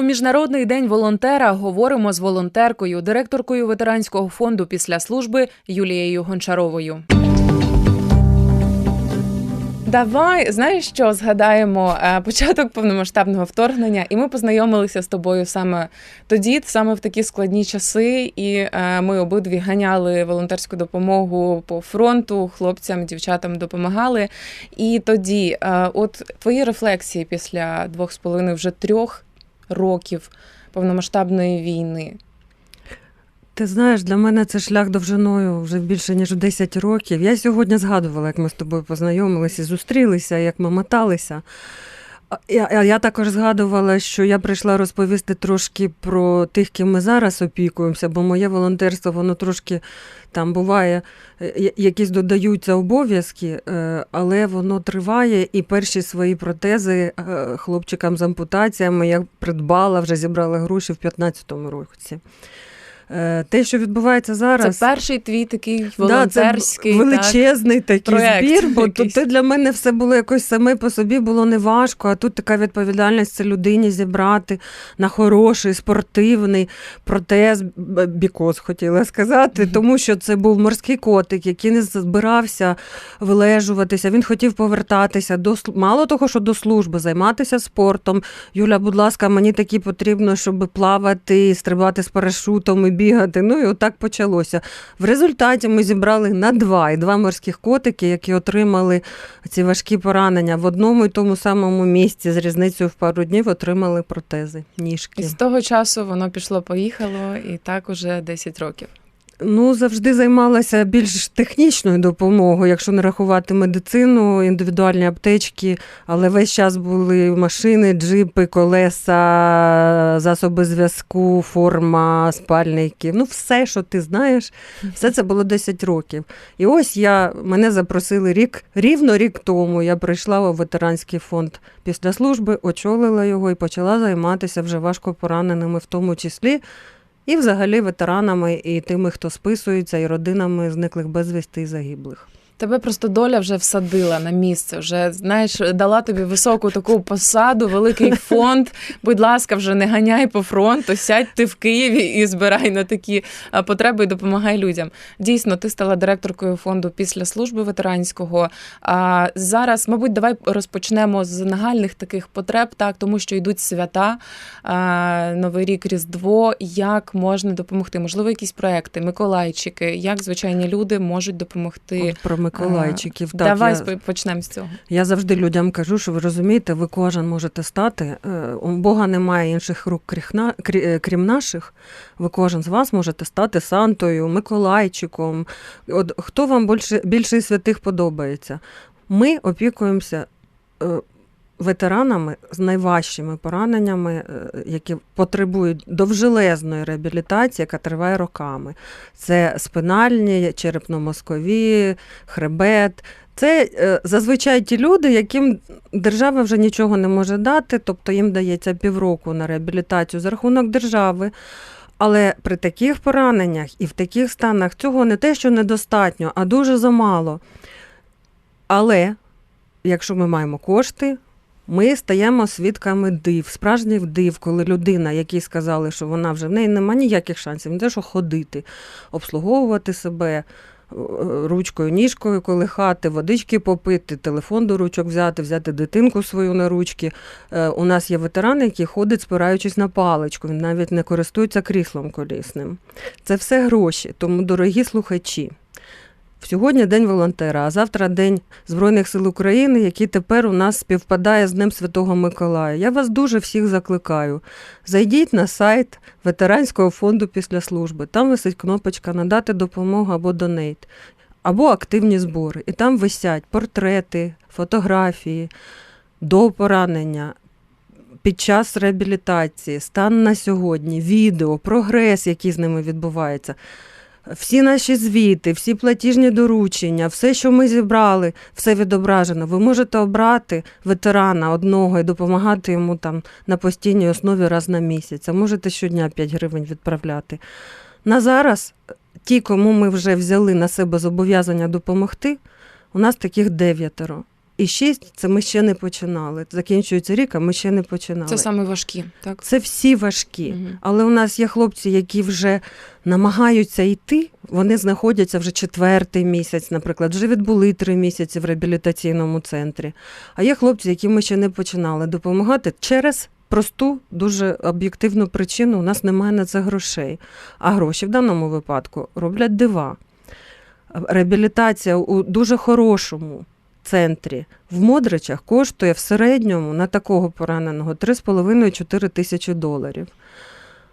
У міжнародний день волонтера говоримо з волонтеркою, директоркою ветеранського фонду після служби Юлією Гончаровою. Давай знаєш що згадаємо е, початок повномасштабного вторгнення, і ми познайомилися з тобою саме тоді, саме в такі складні часи. І е, ми обидві ганяли волонтерську допомогу по фронту, хлопцям, дівчатам допомагали. І тоді, е, от твої рефлексії після двох з половиною вже трьох років повномасштабної війни. Ти знаєш, для мене це шлях довжиною вже більше ніж 10 років. Я сьогодні згадувала, як ми з тобою познайомилися, зустрілися, як ми моталися. Я, я також згадувала, що я прийшла розповісти трошки про тих, ким ми зараз опікуємося, бо моє волонтерство, воно трошки там буває, е, якісь додаються обов'язки, е, але воно триває. І перші свої протези е, хлопчикам з ампутаціями я придбала, вже зібрала гроші в 2015 році. Е, те, що відбувається зараз, це перший твій такий волонтерський да, це величезний так, такий збір, бо тут для мене все було якось саме по собі було неважко. А тут така відповідальність це людині зібрати на хороший спортивний протез, бікоз хотіла сказати, mm-hmm. тому що це був морський котик, який не збирався вилежуватися. Він хотів повертатися до мало того, що до служби, займатися спортом. Юля, будь ласка, мені такі потрібно, щоб плавати, стрибати з парашутом. і бігати. Ну і отак почалося. В результаті ми зібрали на два і два морських котики, які отримали ці важкі поранення в одному і тому самому місці з різницею в пару днів отримали протези. ніжки. І з того часу воно пішло-поїхало, і так уже 10 років. Ну, завжди займалася більш технічною допомогою, якщо не рахувати медицину, індивідуальні аптечки, але весь час були машини, джипи, колеса, засоби зв'язку, форма, спальники. Ну, все, що ти знаєш, все це було 10 років. І ось я мене запросили рік, рівно рік тому. Я прийшла у ветеранський фонд після служби, очолила його і почала займатися вже важко пораненими, в тому числі і взагалі ветеранами, і тими, хто списується, і родинами зниклих безвісти і загиблих. Тебе просто доля вже всадила на місце. Вже знаєш, дала тобі високу таку посаду, великий фонд. Будь ласка, вже не ганяй по фронту, сядь ти в Києві і збирай на такі потреби і допомагай людям. Дійсно, ти стала директоркою фонду після служби ветеранського. А зараз, мабуть, давай розпочнемо з нагальних таких потреб, так тому що йдуть свята, новий рік, різдво. Як можна допомогти? Можливо, якісь проекти, Миколайчики, як звичайні люди можуть допомогти. Про Миколайчиків. Так, Давай я, почнемо з цього. Я завжди людям кажу, що ви розумієте, ви кожен можете стати. Е, у Бога немає інших рук, е, крім наших. Ви кожен з вас можете стати Сантою, Миколайчиком. От Хто вам більше, більше святих подобається? Ми опікуємося е, ветеранами з найважчими пораненнями, е, які потребують довжелезної реабілітації, яка триває роками. Це спинальні, черепно-мозкові, хребет. Це е, зазвичай ті люди, яким держава вже нічого не може дати, тобто їм дається півроку на реабілітацію за рахунок держави. Але при таких пораненнях і в таких станах цього не те, що недостатньо, а дуже замало. Але якщо ми маємо кошти, ми стаємо свідками див, справжніх див, коли людина, якій сказали, що вона вже в неї немає ніяких шансів, не те, що ходити, обслуговувати себе. Е, ручкою, ніжкою колихати, водички попити, телефон до ручок взяти, взяти дитинку свою на ручки. Е, у нас є ветеран, який ходить, спираючись на паличку, він навіть не користується кріслом колісним. Це все гроші. Тому, дорогі слухачі, Сьогодні День волонтера, а завтра День Збройних сил України, який тепер у нас співпадає з Днем Святого Миколая. Я вас дуже всіх закликаю. Зайдіть на сайт ветеранського фонду після служби. Там висить кнопочка Надати допомогу або донейт, або активні збори. І там висять портрети, фотографії, до поранення. Під час реабілітації, стан на сьогодні, відео, прогрес, який з ними відбувається. Всі наші звіти, всі платіжні доручення, все, що ми зібрали, все відображено. Ви можете обрати ветерана одного і допомагати йому там на постійній основі раз на місяць. А можете щодня 5 гривень відправляти. На зараз, ті, кому ми вже взяли на себе зобов'язання допомогти, у нас таких дев'ятеро. І 6 – це ми ще не починали. Закінчується рік, а ми ще не починали. Це саме важкі, так? Це всі важкі. Мгм. Але у нас є хлопці, які вже намагаються йти. Вони знаходяться вже четвертий місяць, наприклад, вже відбули три місяці в реабілітаційному центрі. А є хлопці, які ми ще не починали допомагати через просту, дуже об'єктивну причину. У нас немає на це грошей. А гроші в даному випадку роблять дива. Реабілітація у дуже хорошому центрі в Модричах коштує в середньому на такого пораненого 3,5-4 тисячі доларів.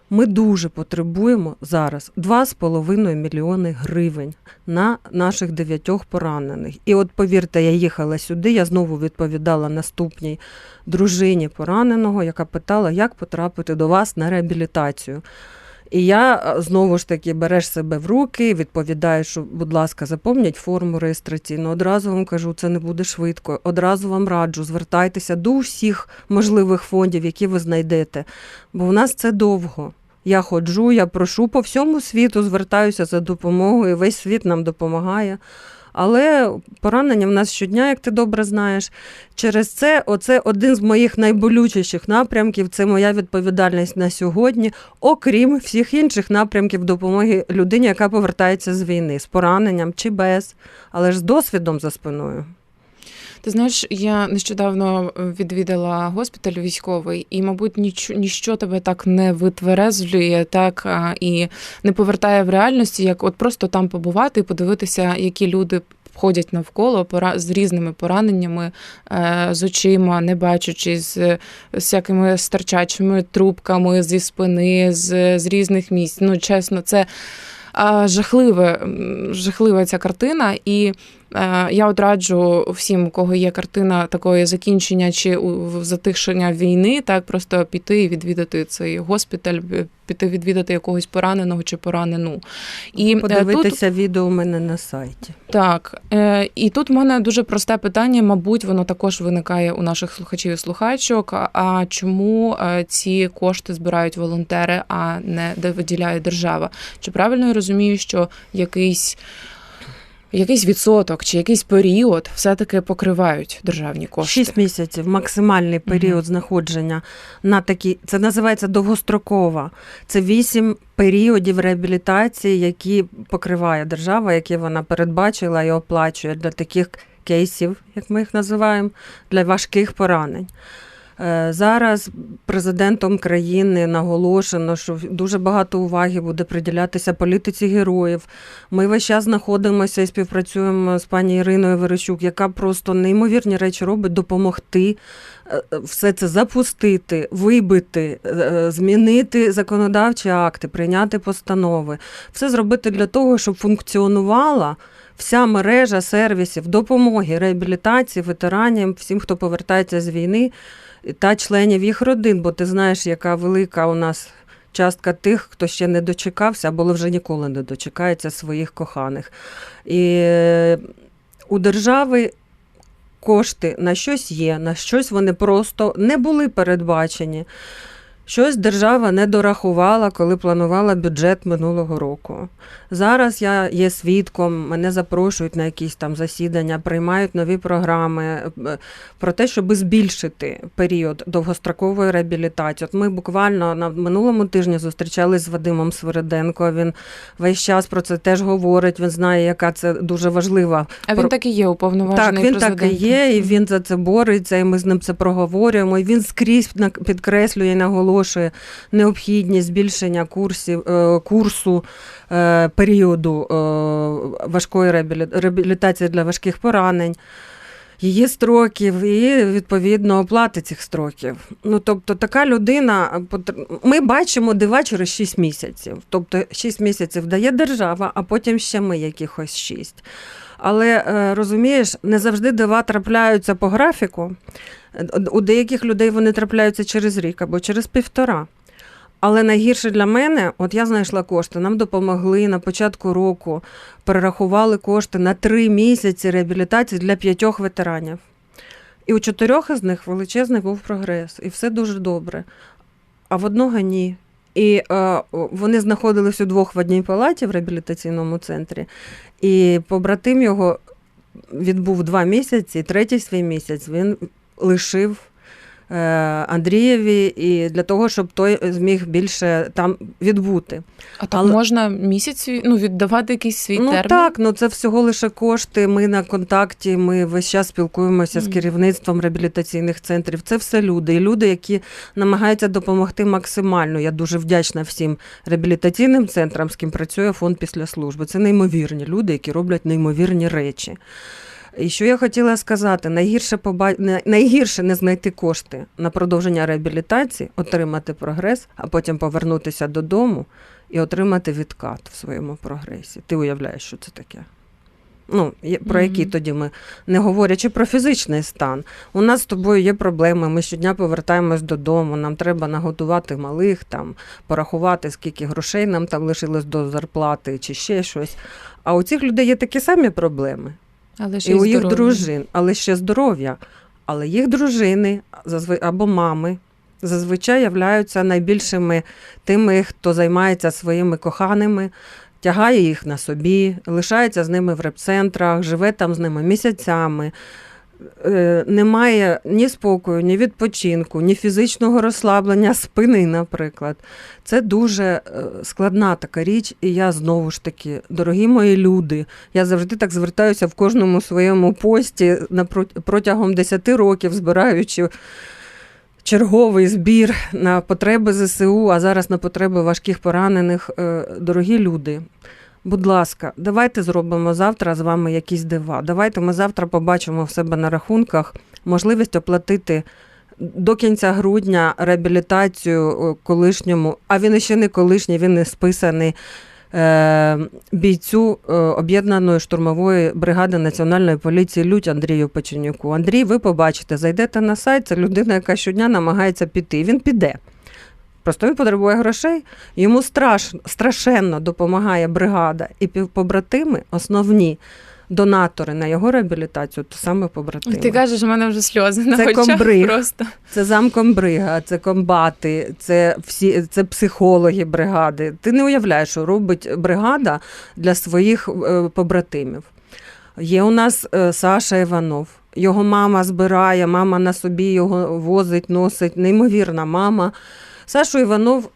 Ми дуже потребуємо зараз 2,5 мільйони гривень на наших дев'ятьох поранених. І от повірте, я їхала сюди, я знову відповідала наступній дружині пораненого, яка питала, як потрапити до вас на реабілітацію. І я е, знову ж таки береш себе в руки, відповідаєш, що, будь ласка, заповнять форму реєстраційну. Одразу вам кажу, це не буде швидко. Одразу вам раджу, звертайтеся до усіх можливих фондів, які ви знайдете. Бо в нас це довго. Я ходжу, я прошу по всьому світу, звертаюся за допомогою. Весь світ нам допомагає. Але поранення в нас щодня, як ти добре знаєш. Через це оце один з моїх найболючіших напрямків. Це моя відповідальність на сьогодні, окрім всіх інших напрямків допомоги людині, яка повертається з війни, з пораненням чи без, але ж з досвідом за спиною. Ти знаєш, я нещодавно відвідала госпіталь військовий, і, мабуть, ніч, ніщо тебе так не витверезлює, так і не повертає в реальності, як от просто там побувати і подивитися, які люди. Ходять навколо пора з різними пораненнями, е, з очима, не бачучи, з, всякими старчачими трубками зі спини, з, з різних місць. Ну, чесно, це е, жахливе, жахлива ця картина. І е, я от раджу всім, у кого є картина такої закінчення чи затишення війни, так просто піти і відвідати цей госпіталь, піти відвідати якогось пораненого чи поранену. І е, тут Подивитися відео у мене на сайті. так, е, і тут в мене дуже просте питання, мабуть, воно також виникає у наших слухачів і слухачок. А- чому е, ці кошти збирають волонтери, а не виділяє держава? Чи правильно я розумію, що якийсь, якийсь відсоток чи якийсь період все-таки покривають державні кошти? Шість місяців максимальний період Мгм. знаходження на такі. Це називається довгострокова. Це вісім періодів реабілітації, які покриває держава, які вона передбачила і оплачує для таких кейсів, як ми їх називаємо, для важких поранень. Е, Зараз президентом країни наголошено, що дуже багато уваги буде приділятися політиці героїв. Ми весь час знаходимося і співпрацюємо з пані Іриною Верещук, яка просто неймовірні речі робить допомогти е, все це запустити, вибити, е, змінити законодавчі акти, прийняти постанови, все зробити для того, щоб функціонувала. Вся мережа сервісів допомоги, реабілітації ветеранів, всім, хто повертається з війни, та членів їх родин, бо ти знаєш, яка велика у нас частка тих, хто ще не дочекався, або вже ніколи не дочекається своїх коханих. І у держави кошти на щось є, на щось вони просто не були передбачені. Щось держава не дорахувала, коли планувала бюджет минулого року. Зараз я є свідком, мене запрошують на якісь там засідання, приймають нові програми е, про те, щоб збільшити період довгострокової реабілітації. От ми буквально на минулому тижні зустрічались з Вадимом Свириденко. Він весь час про це теж говорить. Він знає, яка це дуже важлива А він так і є уповноважений так, він так і є, і він за це бореться, і ми з ним це проговорюємо. І він скрізь на- підкреслює і наголошує необхідність збільшення курсів, е, курсу е, періоду е, важкої реабілі- реабілітації для важких поранень. Її строків і відповідно оплати цих строків. Ну тобто, така людина ми бачимо дива через 6 місяців. Тобто 6 місяців дає держава, а потім ще ми якихось 6. Але розумієш, не завжди дива трапляються по графіку. У деяких людей вони трапляються через рік або через півтора. Але найгірше для мене, от я знайшла кошти, нам допомогли на початку року, перерахували кошти на три місяці реабілітації для п'ятьох ветеранів. І у чотирьох із них величезний був прогрес, і все дуже добре. А в одного ні. І е, вони знаходились удвох в одній палаті в реабілітаційному центрі, і побратим його відбув два місяці, третій свій місяць він лишив Е, Андрієві, і для того, щоб той зміг більше там відбути. А так Але... можна місяць ну, віддавати якийсь свій ну, термін? Так, ну це всього лише кошти. Ми на контакті, ми весь час спілкуємося mm. з керівництвом реабілітаційних центрів. Це все люди. І люди, які намагаються допомогти максимально. Я дуже вдячна всім реабілітаційним центрам, з ким працює фонд після служби. Це неймовірні люди, які роблять неймовірні речі. І що я хотіла сказати, найгірше поба... найгірше не знайти кошти на продовження реабілітації, отримати прогрес, а потім повернутися додому і отримати відкат в своєму прогресі. Ти уявляєш, що це таке? Ну, Про які mm-hmm. тоді ми не говорячи про фізичний стан. У нас з тобою є проблеми. Ми щодня повертаємось додому. Нам треба наготувати малих, там порахувати, скільки грошей нам там лишилось до зарплати чи ще щось. А у цих людей є такі самі проблеми. Але ще і у їх дружин, але ще здоров'я. Але їх дружини або мами зазвичай являються найбільшими тими, хто займається своїми коханими, тягає їх на собі, лишається з ними в репцентрах, живе там з ними місяцями. Е, немає ні спокою, ні відпочинку, ні фізичного розслаблення спини, наприклад. Це дуже е, складна така річ, і я знову ж таки, дорогі мої люди, я завжди так звертаюся в кожному своєму пості протягом 10 років, збираючи. Черговий збір на потреби ЗСУ, а зараз на потреби важких поранених, е, дорогі люди. Будь ласка, давайте зробимо завтра з вами якісь дива. Давайте ми завтра побачимо в себе на рахунках можливість оплатити до кінця грудня реабілітацію колишньому, а він ще не колишній, він не списаний. Е, бійцю е, об'єднаної штурмової бригади національної поліції Лють Андрію Печенюку. Андрій, ви побачите, зайдете на сайт, це людина, яка щодня намагається піти. Він піде. Просто він потребує грошей, йому страш, страшенно допомагає бригада і побратими основні. Донатори на його реабілітацію, то саме побратими. Ти кажеш, у мене вже сльози на це очах комбриг, просто. Це замкомбрига, це комбати, це всі це психологи бригади. Ти не уявляєш, що робить бригада для своїх е, побратимів. Є у нас е, Саша Іванов. Його мама збирає, мама на собі його возить, носить. Неймовірна мама. Сашу Іванов.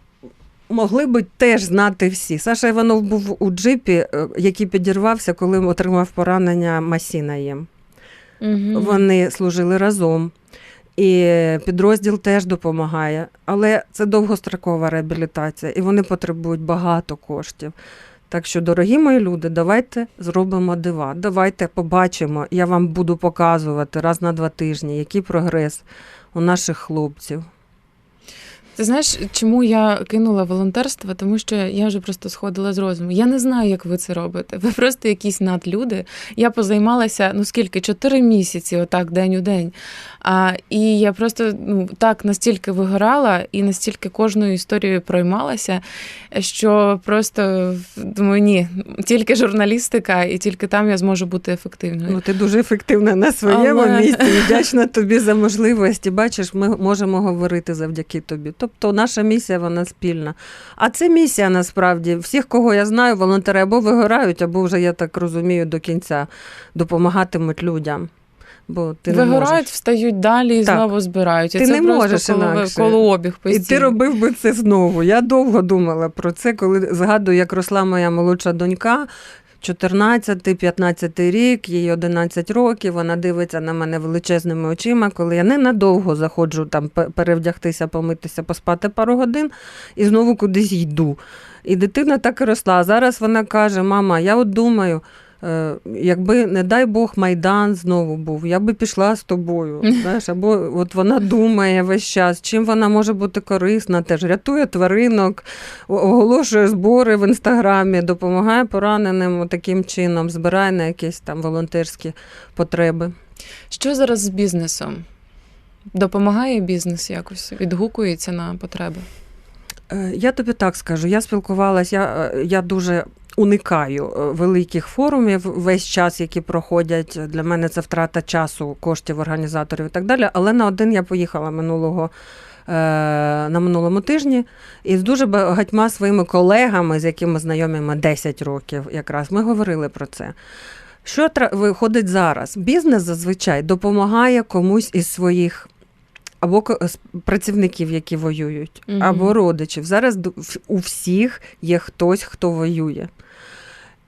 Могли б теж знати всі. Саша Іванов був у джипі, е, який підірвався, коли отримав поранення Масіна їм. Угу. Вони служили разом. І підрозділ теж допомагає. Але це довгострокова реабілітація, і вони потребують багато коштів. Так що, дорогі мої люди, давайте зробимо дива. Давайте побачимо. Я вам буду показувати раз на два тижні, який прогрес у наших хлопців. Ти знаєш, чому я кинула волонтерство? Тому що я вже просто сходила з розуму. Я не знаю, як ви це робите. Ви просто якісь надлюди. Я позаймалася ну скільки чотири місяці, отак, день у день. А, І я просто ну так настільки вигорала і настільки кожною історією проймалася, що просто думаю, ні, тільки журналістика, і тільки там я зможу бути ефективною. Ну ти дуже ефективна на своєму Але... місці. Вдячна тобі за можливості. Бачиш, ми можемо говорити завдяки тобі. Тобто наша місія вона спільна. А це місія насправді всіх, кого я знаю, волонтери або вигорають, або вже я так розумію до кінця допомагатимуть людям. Бо ти Вигорають, не можеш. встають далі і так. знову збирають. І ти це не можеш інакше. колообіг постійно. І ти робив би це знову. Я довго думала про це, коли згадую, як росла моя молодша донька. 14-15 рік, їй 11 років, вона дивиться на мене величезними очима, коли я ненадовго заходжу там перевдягтися, помитися, поспати пару годин і знову кудись йду. І дитина так і росла. Зараз вона каже: Мама, я от думаю. Е, якби, не дай Бог, Майдан знову був, я би пішла з тобою. знаєш, Або от вона думає весь час, чим вона може бути корисна, теж рятує тваринок, оголошує збори в інстаграмі, допомагає пораненим таким чином, збирає на якісь там волонтерські потреби. Що зараз з бізнесом? Допомагає бізнес якось? Відгукується на потреби? Е, я тобі так скажу. Я спілкувалася, я, е, я дуже уникаю е, великих форумів весь час, які проходять. Для мене це втрата часу, коштів організаторів і так далі. Але на один я поїхала минулого. Е, на минулому тижні і з дуже багатьма своїми колегами, з якими знайомі ми 10 років, якраз ми говорили про це. Що виходить зараз? Бізнес зазвичай допомагає комусь із своїх або працівників, які воюють, угу. або родичів. Зараз у всіх є хтось, хто воює.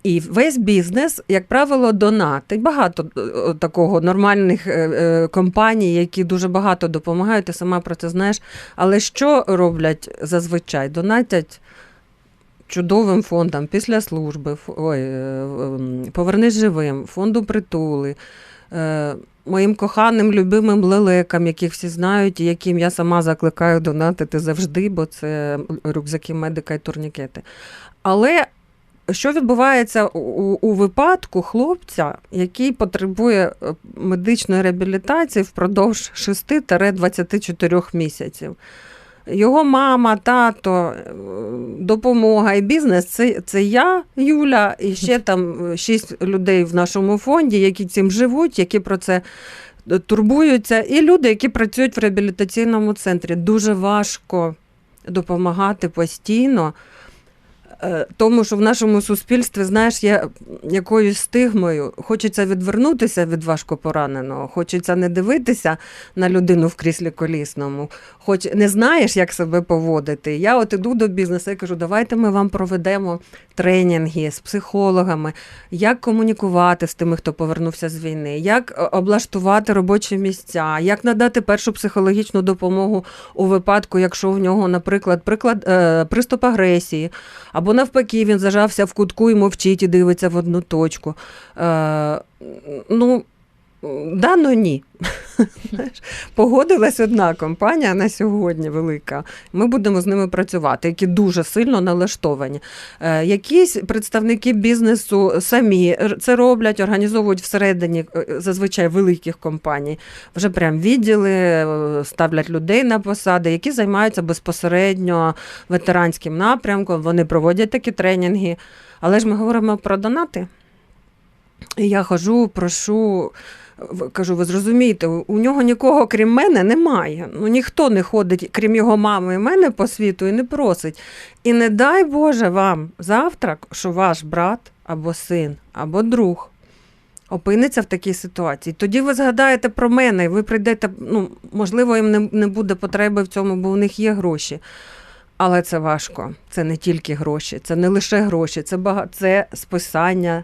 І весь бізнес, як правило, донатить. Багато е, такого нормальних е, е, компаній, які дуже багато допомагають, ти сама про це знаєш. Але що роблять зазвичай? Донатять чудовим фондам після служби, ой, повернись живим, фонду притули. Моїм коханим, любимим лелекам, яких всі знають, і яким я сама закликаю донатити завжди, бо це рюкзаки, медика і турнікети. Але що відбувається у, у випадку хлопця, який потребує е, медичної реабілітації впродовж 6-24 місяців? Його мама, тато, е, допомога і бізнес це це я, Юля, і ще там е, шість людей в нашому фонді, які цим живуть, які про це турбуються, і люди, які працюють в реабілітаційному центрі. Дуже важко допомагати постійно. Е, тому що в нашому суспільстві, знаєш, є якоюсь стигмою. Хочеться відвернутися від важко пораненого, хочеться не дивитися на людину в кріслі колісному, хоч не знаєш, як себе поводити. Я от іду до бізнесу і кажу, давайте ми вам проведемо тренінги з психологами, як комунікувати з тими, хто повернувся з війни, як е, облаштувати робочі місця, як надати першу психологічну допомогу у випадку, якщо в нього, наприклад, приклад, е, приступ агресії. або навпаки, він зажався в кутку і мовчить і дивиться в одну точку. Е, Ну, да, ну ні. Погодилась одна компанія на сьогодні велика. Ми будемо з ними працювати, які дуже сильно налаштовані. Е, якісь представники бізнесу самі це роблять, організовують всередині е, зазвичай великих компаній. Вже прям відділи, е, ставлять людей на посади, які займаються безпосередньо ветеранським напрямком. Вони проводять такі тренінги. Але ж ми говоримо про донати. Я хожу, прошу кажу, ви зрозумієте, у нього нікого, крім мене, немає. Ну ніхто не ходить, крім його мами і мене по світу, і не просить. І не дай Боже вам завтра, що ваш брат або син, або друг. Опиниться в такій ситуації. Тоді ви згадаєте про мене, і ви прийдете, ну, можливо, їм не буде потреби в цьому, бо у них є гроші. Але це важко. Це не тільки гроші, це не лише гроші, це бага... це списання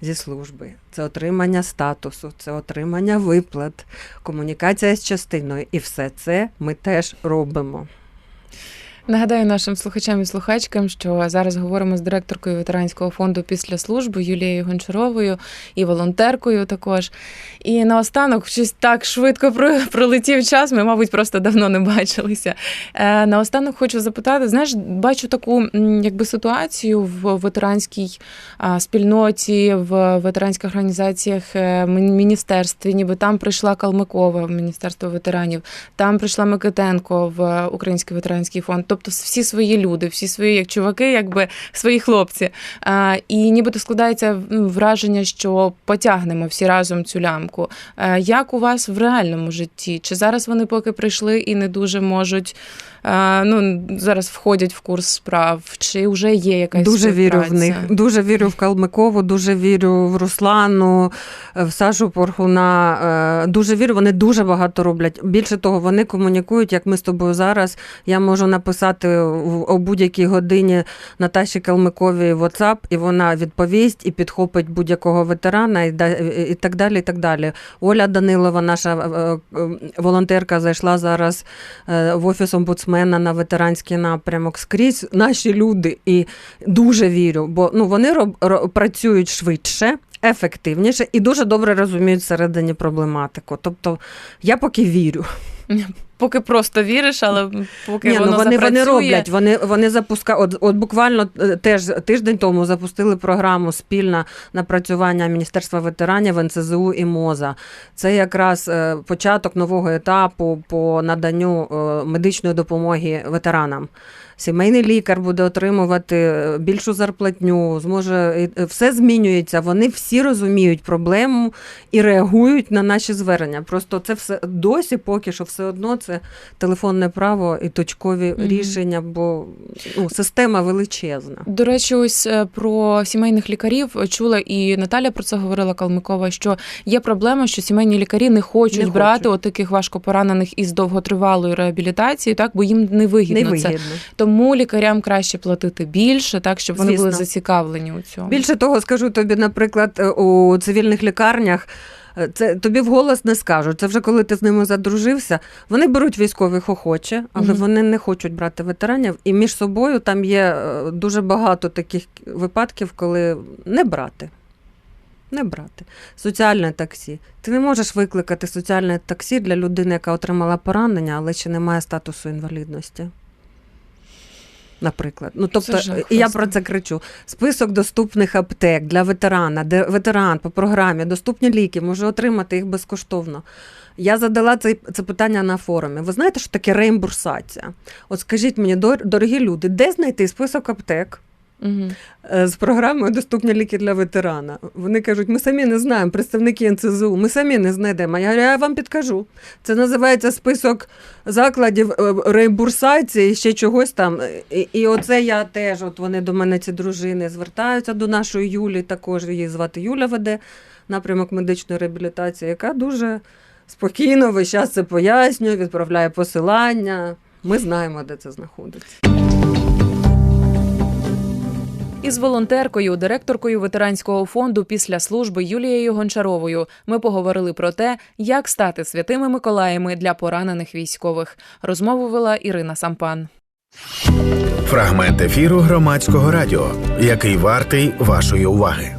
зі служби, це отримання статусу, це отримання виплат, комунікація з частиною. І все це ми теж робимо. Нагадаю нашим слухачам і слухачкам, що зараз говоримо з директоркою ветеранського фонду після служби Юлією Гончаровою і волонтеркою також. І наостанок щось так швидко пролетів час. Ми, мабуть, просто давно не бачилися. Е, наостанок хочу запитати: знаєш, бачу таку якби ситуацію в ветеранській спільноті, в ветеранських організаціях е, міністерстві, ніби там прийшла Калмикова в Міністерство ветеранів, там прийшла Микитенко в Український ветеранський фонд тобто всі свої люди, всі свої як чуваки, якби свої хлопці. А, І нібито складається враження, що потягнемо всі разом цю лямку. Як у вас в реальному житті? Чи зараз вони поки прийшли і не дуже можуть? Ну, зараз входять в курс справ, чи вже є якась дуже вірю в них. Дуже вірю в Калмикову, дуже вірю в Руслану, в Сашу Порхуна. Е, дуже вірю, вони дуже багато роблять. Більше того, вони комунікують, як ми з тобою зараз. Я можу написати о будь-якій годині Наташі Калмиковій WhatsApp, і вона відповість і підхопить будь-якого ветерана, і і так далі. і так далі. Оля Данилова, наша е, е, волонтерка, зайшла зараз в офіс омбудсмена мене на ветеранський напрямок скрізь наші люди і дуже вірю, бо ну вони роб, роб, працюють швидше. Ефективніше і дуже добре розуміють всередині проблематику. Тобто я поки вірю. Поки просто віриш, але поки Ні, воно ну, вони запрацює... вони роблять. Вони вони запускають. От, от буквально е, теж тиждень тому запустили програму спільна напрацювання Міністерства ветеранів НСЗУ і МОЗа. Це якраз е, початок нового етапу по наданню е, медичної допомоги ветеранам. Сімейний лікар буде отримувати е, більшу зарплатню, зможе все змінюється. Вони всі розуміють проблему і реагують на наші звернення. Просто це все досі, поки що, все одно це телефонне право і точкові Мгм. рішення, бо ну, система величезна. До речі, ось е, про сімейних лікарів чула і Наталя про це говорила Калмикова, що є проблема, що сімейні лікарі не хочуть Не брати хочуть. от таких важкопоранених із довготривалою реабілітацією, так бо їм невигідно це. Тому лікарям краще платити більше, так щоб вони були зацікавлені у цьому. Більше того, скажу тобі, наприклад, е, у цивільних лікарнях. е, Це тобі вголос не скажуть. Це вже коли ти з ними задружився. Вони беруть військових охоче, але Мгм. вони не хочуть брати ветеранів. І між собою там є е, дуже багато таких випадків, коли не брати. Не брати. Соціальне таксі. Ти не можеш викликати соціальне таксі для людини, яка отримала поранення, але ще не має статусу інвалідності. Наприклад, ну тобто, і я про це кричу. Список доступних аптек для ветерана, де ветеран по програмі доступні ліки може отримати їх безкоштовно. Я задала це, це питання на форумі. Ви знаєте, що таке реімбурсація? От скажіть мені, дор- дорогі люди, де знайти список аптек? Е, з програмою Доступні ліки для ветерана. Вони кажуть, ми самі не знаємо, представники НЦЗУ, ми самі не знайдемо. Я говорю, я вам підкажу. Це називається список закладів е, реімбурсації, ще чогось там. І, і оце я теж, от вони до мене, ці дружини, звертаються до нашої Юлі, також її звати Юля веде напрямок медичної реабілітації, яка дуже спокійно весь час це пояснює, відправляє посилання. Ми знаємо, де це знаходиться. Із волонтеркою, директоркою ветеранського фонду після служби Юлією Гончаровою ми поговорили про те, як стати святими Миколаями для поранених військових. Розмову вела Ірина Сампан. Фрагмент ефіру громадського радіо, який вартий вашої уваги.